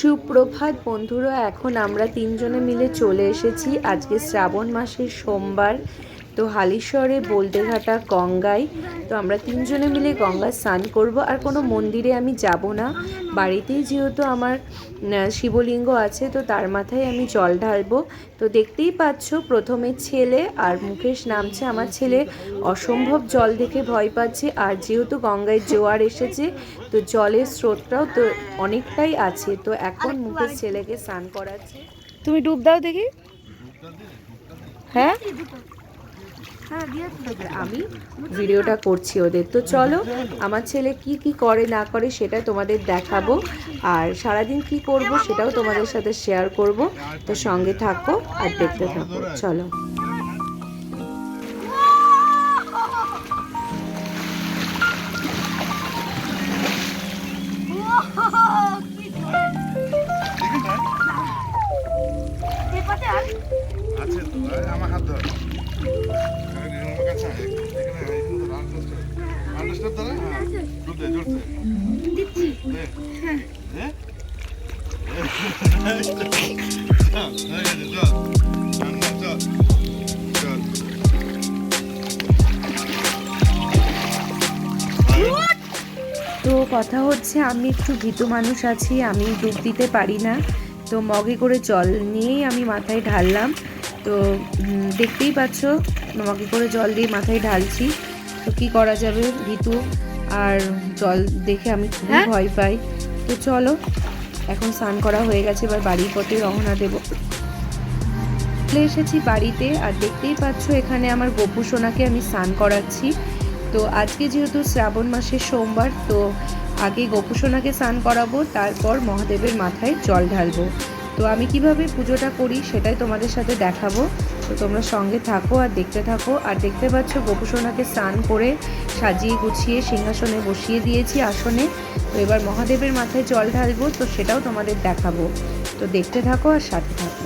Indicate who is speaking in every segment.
Speaker 1: সুপ্রভাত বন্ধুরা এখন আমরা তিনজনে মিলে চলে এসেছি। আজকে শ্রাবণ মাসের সোমবার। তো হালিশহরে বলদেঘাটা গঙ্গায় তো আমরা তিনজনে মিলে গঙ্গায় স্নান করব। আর কোনো মন্দিরে আমি যাব না। বাড়িতেই যেহেতু আমার শিবলিঙ্গ আছে তো তার মাথায় আমি জল ঢালবো। তো দেখতেই পাচ্ছ প্রথমে ছেলে আর মুকেশ নামছে। আমার ছেলে অসম্ভব জল দেখে ভয় পাচ্ছে। আর যেহেতু গঙ্গায় জোয়ার এসেছে তো জলের স্রোতটাও তো অনেকটাই আছে। তো এখন মুকেশ ছেলেকে স্নান করাচ্ছে। তুমি ডুব দাও দেখি। হ্যাঁ? আমি ভিডিওটা করছি ওদের। তো চলো, আমার ছেলে কি কি করে, না করে সেটা তোমাদের দেখাবো। আর সারাদিন কি করব সেটাও তোমাদের সাথে শেয়ার করব। তো সঙ্গে থাকো আর দেখতে থাকো। চলো।
Speaker 2: তো
Speaker 1: কথা হচ্ছে, আমি একটু ভীত মানুষ আছি, আমি ডুব দিতে পারি না। তো মগে করে জল নিয়েই আমি মাথায় ঢাললাম। তো দেখতেই পাচ্ছ মগে করে জল দিয়ে মাথায় ঢালছি। তো কি করা যাবে ভীতু আর জল দেখে আমি খুবই ভয় পাই। তো চলো এখন স্নান করা হয়ে গেছে এবার বাড়ির পথে রওনা দেবো। চলে এসেছি বাড়িতে আর দেখতেই পাচ্ছ এখানে আমার গপু সোনাকে আমি স্নান করাচ্ছি। তো আজকে যেহেতু শ্রাবণ মাসের সোমবার তো আগে গপু সোনাকে স্নান করাবো তারপর মহাদেবের মাথায় জল ঢালবো। তো আমি কীভাবে পুজোটা করি সেটাই তোমাদের সাথে দেখাবো। তো তোমরা সঙ্গে থাকো আর দেখতে থাকো। আর দেখতে পাচ্ছ গোপুসোনাকে স্নান করে সাজিয়ে গুছিয়ে সিংহাসনে বসিয়ে দিয়েছি আসনে। তো এবার মহাদেবের মাথায় জল ঢালবো, তো সেটাও তোমাদের দেখাবো। তো দেখতে থাকো আর সাথে থাকো।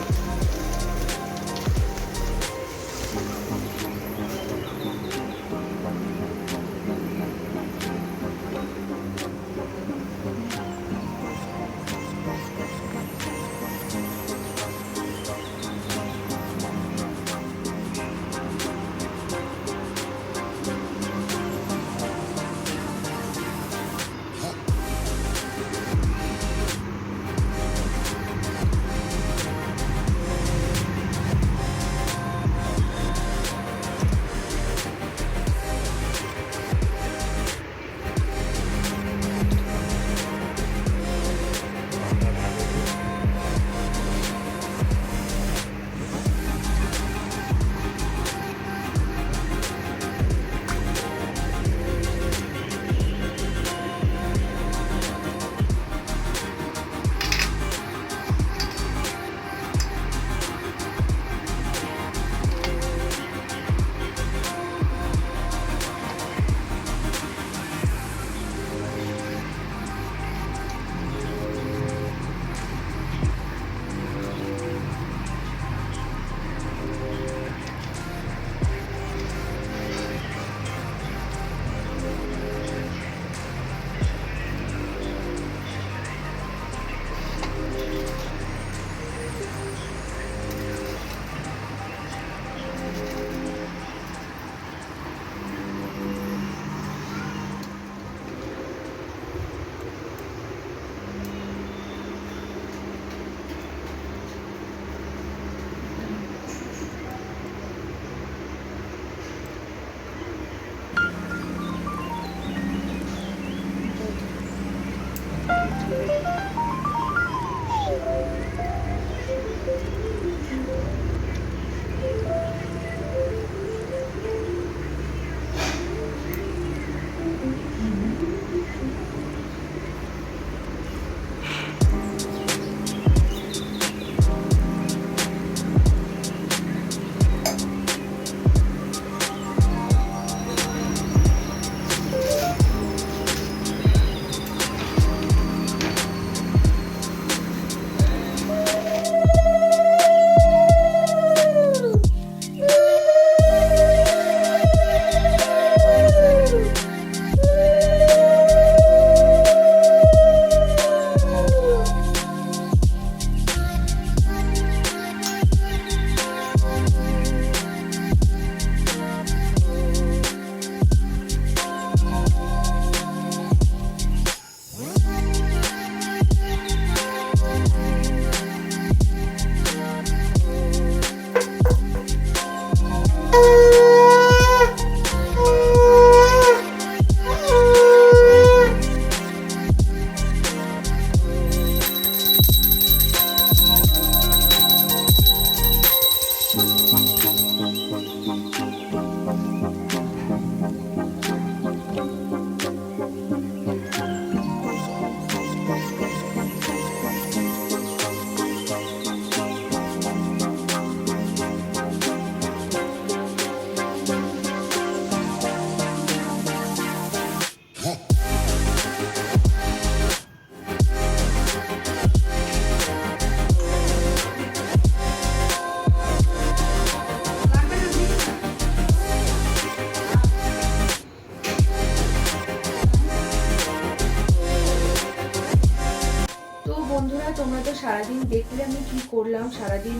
Speaker 1: তোমরা তো সারাদিন দেখলে আমি কি করলাম, সারাদিন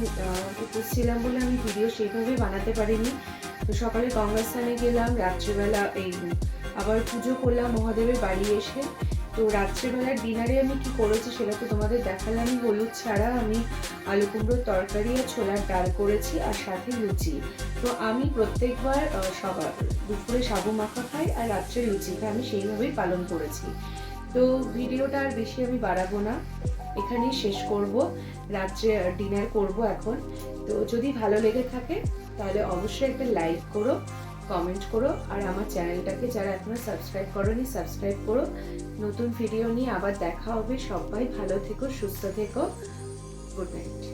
Speaker 1: উপোস ছিলাম বলে আমি ভিডিও সেইভাবে বানাতে পারিনি। তো সকালে গঙ্গা স্নানে গেলাম, রাত্রিবেলা এই, আবার পুজো করলাম মহাদেবের বাড়ি এসে। তো রাত্রিবেলার ডিনারে আমি কি করেছি সেটা তো তোমাদের দেখালাম। হলুদ ছাড়া আমি আলু কুমড়োর তরকারি আর ছোলার ডাল করেছি আর সাথে লুচি। তো আমি প্রত্যেকবার সবার দুপুরে সাবু মাখা খাই আর রাত্রে লুচি খাই। আমি সেইভাবেই পালন করেছি। তো ভিডিওটা আর বেশি আমি বাড়াবো না। এখানেই শেষ করব। রাত্রে ডিনার করব এখন। তো যদি ভালো লেগে থাকে, তাহলে অবশ্যই একটা লাইক করো কমেন্ট করো, আর আমার চ্যানেলটাকে যারা এখনও সাবস্ক্রাইব করোনি সাবস্ক্রাইব করো। নতুন ভিডিও নিয়ে আবার দেখা হবে। সবাই ভালো থেকো, সুস্থ থেকো। Good night